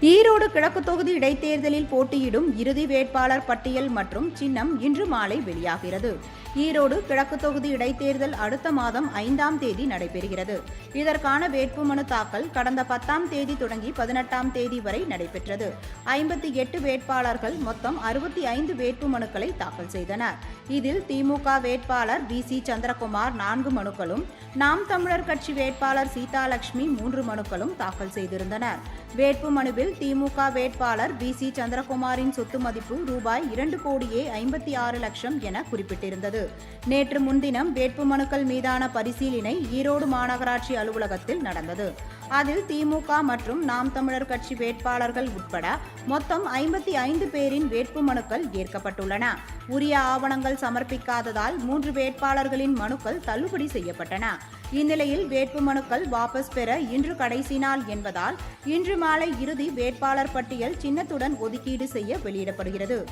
ஈரோடு கிழக்கு தொகுதி இடைத்தேர்தலில் போட்டியிடும் இறுதி வேட்பாளர் பட்டியல் மற்றும் சின்னம் இன்று மாலை வெளியாகிறது. ஈரோடு கிழக்கு தொகுதி இடைத்தேர்தல் அடுத்த மாதம் ஐந்தாம் தேதி நடைபெறுகிறது. இதற்கான வேட்புமனு தாக்கல் கடந்த பத்தாம் தேதி தொடங்கி பதினெட்டாம் தேதி வரை நடைபெற்றது. ஐம்பத்தி எட்டு வேட்பாளர்கள் மொத்தம் அறுபத்தி ஐந்து வேட்புமனுக்களை தாக்கல் செய்தனர். இதில் திமுக வேட்பாளர் வி சி சந்திரகுமார் நான்கு மனுக்களும் நாம் தமிழர் கட்சி வேட்பாளர் சீதாலட்சுமி மூன்று மனுக்களும் தாக்கல் செய்திருந்தனர். வேட்புமனுவில் திமுக வேட்பாளர் பி சி சந்திரகுமாரின் சொத்து மதிப்பு ரூபாய் இரண்டு கோடியே ஐம்பத்தி ஆறு லட்சம் என குறிப்பிட்டிருந்தது. நேற்று முன்தினம் வேட்புமனுக்கள் மீதான பரிசீலனை ஈரோடு மாநகராட்சி அலுவலகத்தில் நடந்தது. அதில் திமுக மற்றும் நாம் தமிழர் கட்சி வேட்பாளர்கள் உட்பட மொத்தம் ஐம்பத்தி ஐந்து பேரின் வேட்புமனுக்கள் ஏற்கப்பட்டுள்ளன. உரிய ஆவணங்கள் சமர்ப்பிக்காததால் மூன்று வேட்பாளர்களின் மனுக்கள் தள்ளுபடி செய்யப்பட்டன. இந்நிலையில் வேட்புமனுக்கள் வாபஸ் பெற இன்று கடைசி நாள் என்பதால் இன்று மாலை இறுதி வேட்பாளர் பட்டியல் சின்னத்துடன் ஒதுக்கீடு செய்ய வெளியிடப்படுகிறது.